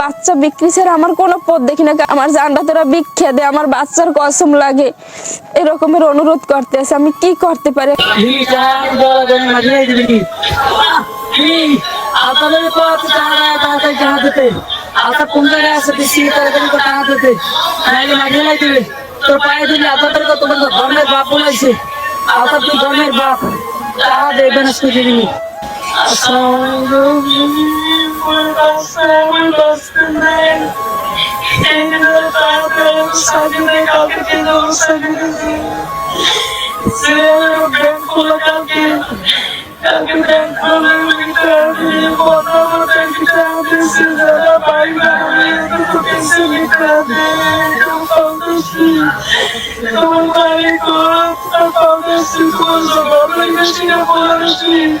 বাচ্চা বিক্রি ছাড়া আমার কোনো পথ দেখি না। আমার জানটা তোরা দে আমার বাচ্চার কসম লাগে। এরকমের অনুরোধ করতে আছে, আমি কি করতে পারি? আপনাদের তো টাকা তাড়াতাড়ি টাকা দিতে আপনার কোন জায়গায় আছে বেশি করে টাকা দিতে নাইলে মাঝে লাই তোর পায়ে দিলে আপনাদের কত বন্ধ ধর্মের বাপ বলাইছে আপনার তুই ধর্মের বাপ টাকা দেবে না Passando vivo e nasceu e nascimento. Quem não tá vendo sabe legal que quem não sabe dizer. Zero branco na cabeça. Cabe branco na mitade. Botava na mitade. Cidade vai na mesa. Tu pensa em mitade. Eu O assim. Como um maricote. Eu falo assim. Tu usa o gosto. Eu tinha fora de.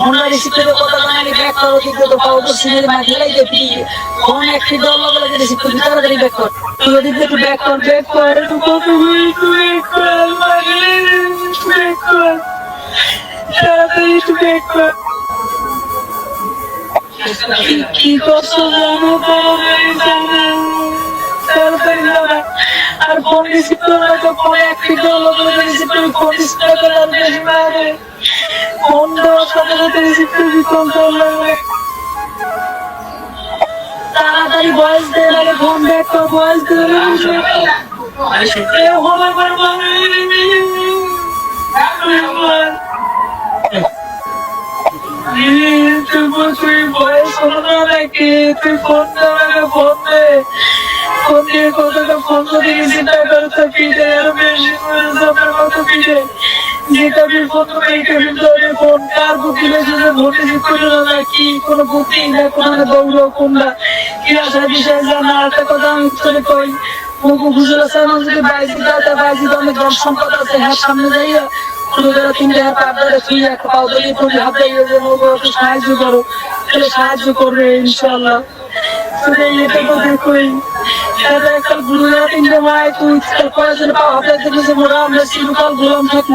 Honda রিসিপ্টের কথা জানালি back করো কিন্তু তো পাও তো সিনের মাঝে লাই দেখি ফোন একটি দল লগে রিসিপ্ট করতে তাড়াতাড়ি ব্যাক কর। তুই যদি একটু ব্যাক কর ব্যাক কর। একটু কত মানে আর ফোন রিসিপ্ট করে তো ফোন একটি দল লগে রিসিপ্ট করে ফোন রিসিপ্ট করে আর বেশি মারে ফোন দেওয়ার সাথে সাথে রিসিপ্ট করে ফোন তাড়াতাড়ি ভয়েস দে। লাগে ফোন ব্যাক কর ভয়েস দে এ হবে করে মানে তুই ভয়েস নাকি তুই ফোন দেওয়া ফোন দে ফোন দিয়ে কতটা ফোন করে চিন্তা লেগে যে ভোটে না কি কোনো বুকি না কোনো দৌড় কোনটা কি আশা বিষয় যদি বাইজি দাতা বাইজি দামে গ্রাম সম্পদ আছে হ্যাঁ সামনে যাইয়া দিয়ে যে একটু সাহায্য করো তাহলে সাহায্য করবে ইনশাল্লাহ তুই এটা তো দেখোই একটা গুরুরা তিনটে মায় তুই পড়াশোনা পাও হাতে দেখেছে মোরা আমরা চিরকাল গোলাম থাকব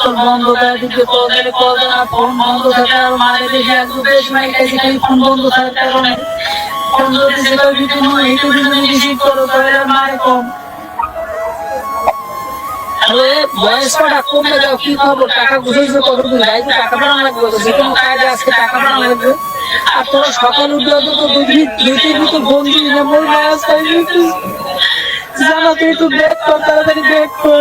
তো বন্ধ থাকে, আর মারে দেখে এক দু বেশ মাই খাইছি ফোন বন্ধ থাকার যদি সেটা দিতে নয় এইটু যদি যাও কি খবর? টাকা বুঝেছ কত দিন যাই তো টাকা পাওয়া লাগবে তো, যে কোনো কাজে আজকে টাকা পাওয়া লাগবে। আর তোরা সকাল উঠলে তো দুই দুই তিন তো বন্ধু না হয়ে গেছে জানা তুই একটু ব্যাক কর, তাড়াতাড়ি ব্যাক কর।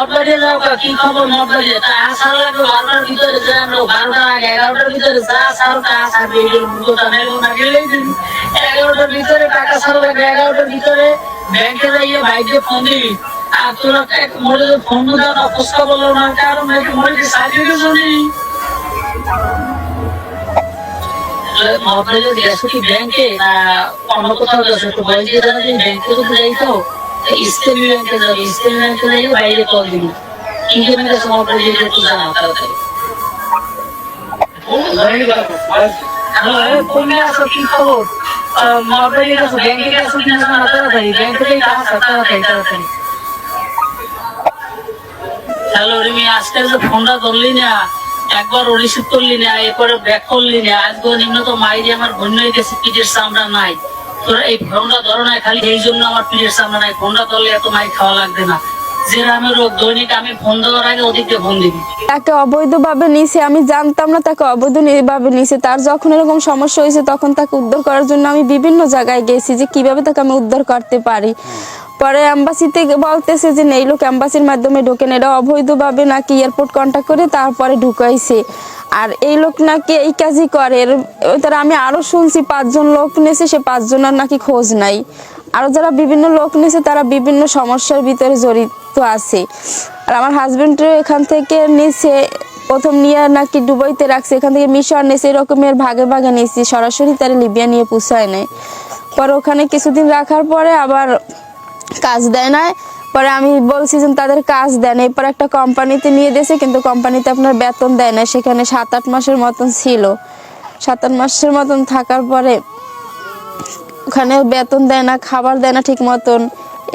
মঠবাড়ি যাও কা, কি খবর মঠবাড়ি তা আসার লাগবে বারোটার ভিতরে যান বারোটার আগে এগারোটার ভিতরে যা আসার তা আসার দুটোটা মেলো না গেলেই দিন। এগারোটার ভিতরে টাকা সার লাগবে এগারোটার ভিতরে ব্যাংকে যাইয়ে ভাইকে ফোন দিবি। আর তোরা এক মরে ফোন দাও না ফুসকা বলল না, কারণ একটু মরে সাজিয়ে দিয়ে শুনি মঠবাড়ি গেছো কি ব্যাংকে? না অন্য কোথাও গেছো? জানা যে ব্যাংকে যদি যাইতো ইসলামী ব্যাংকে যাবে ইসলামী ব্যাংকে বাইরে কল দিবি? হ্যাঁ, না? তাড়াতাড়ি হ্যালো রিমি আজকাল তো ফোনটা ধরলি না একবার রিসিভ করলি না এরপরে ব্যাক করলি না আজকে নিম্ন তো মাইরি আমার বন্য গেছে পিঠের চামড়া নাই। তোর এই ফোনটা ধরো খালি এই জন্য আমার সামনে নাই। ফোনটা ধরলে এত মাই খাওয়া লাগবে না। তাকে অবৈধভাবে নিছে, আমি জানতাম না তাকে অবৈধভাবে নিছে। তার যখন এরকম সমস্যা হয়েছে, তখন তাকে উদ্ধার করার জন্য আমি বিভিন্ন জায়গায় গেছি যে কীভাবে তাকে আমি উদ্ধার করতে পারি। পরে অ্যাম্বাসিতে বলতেছে যে এই লোক অ্যাম্বাসির মাধ্যমে ঢোকেন এটা অবৈধভাবে নাকি এয়ারপোর্ট কন্ট্যাক্ট করে তারপরে ঢুকাইছে। আর এই লোক নাকি এই কাজই করে। তারা আমি আরও শুনছি, পাঁচজন লোক নিয়েছে সে পাঁচজনের নাকি খোঁজ নাই। আরও যারা বিভিন্ন লোক নিয়েছে তারা বিভিন্ন সমস্যার ভিতরে জড়িত আছে। আর আমার হাজবেন্ড এখান থেকে নিছে, প্রথম নিয়ে নাকি ডুবাইতে রাখছে, এখান থেকে মিশর নিয়েছে এরকমের ভাগে ভাগে নিয়েছি সরাসরি তারা লিবিয়া নিয়ে পুষায় নেয় পরে ওখানে কিছুদিন রাখার পরে আবার কাজ দেয় না পরে আমি বলছি যে তাদের কাজ দেন এরপর একটা কোম্পানিতে নিয়ে দিয়েছে, কিন্তু কোম্পানিতে আপনার বেতন দেয় না সেখানে সাত আট মাসের মতন ছিল। সাত আট মাসের মতন থাকার পরে ওখানে বেতন দেয় না, খাবার দেয় না ঠিক মতন।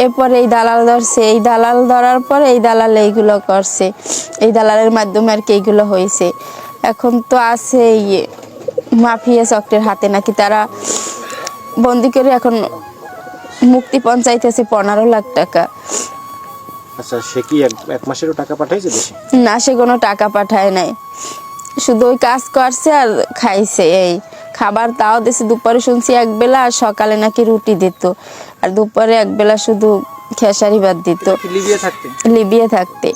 এরপরে এই দালাল ধরছে। এই দালাল ধরার পরে এই দালাল এইগুলো করছে। এই দালালের মাধ্যমে আর কি এইগুলো হয়েছে। এখন তো আছে মাফিয়া চক্রের হাতে নাকি তারা বন্দি করে এখন মুক্তি চাইতেছে পনেরো লাখ টাকা। আচ্ছা সে কি এক মাসেরও টাকা পাঠাইছে দেশে না সে কোনো টাকা পাঠায় নাই। শুধু ওই কাজ করছে আর খাইছে এই। খাবার তাও দিছে দুপুরে শুনছি এক বেলা আর সকালে নাকি রুটি দিত। আর দুপুরে এক বেলা শুধু খেসারি ভাত দিত। লিবিয়া থাকতে? লিবিয়া থাকতে।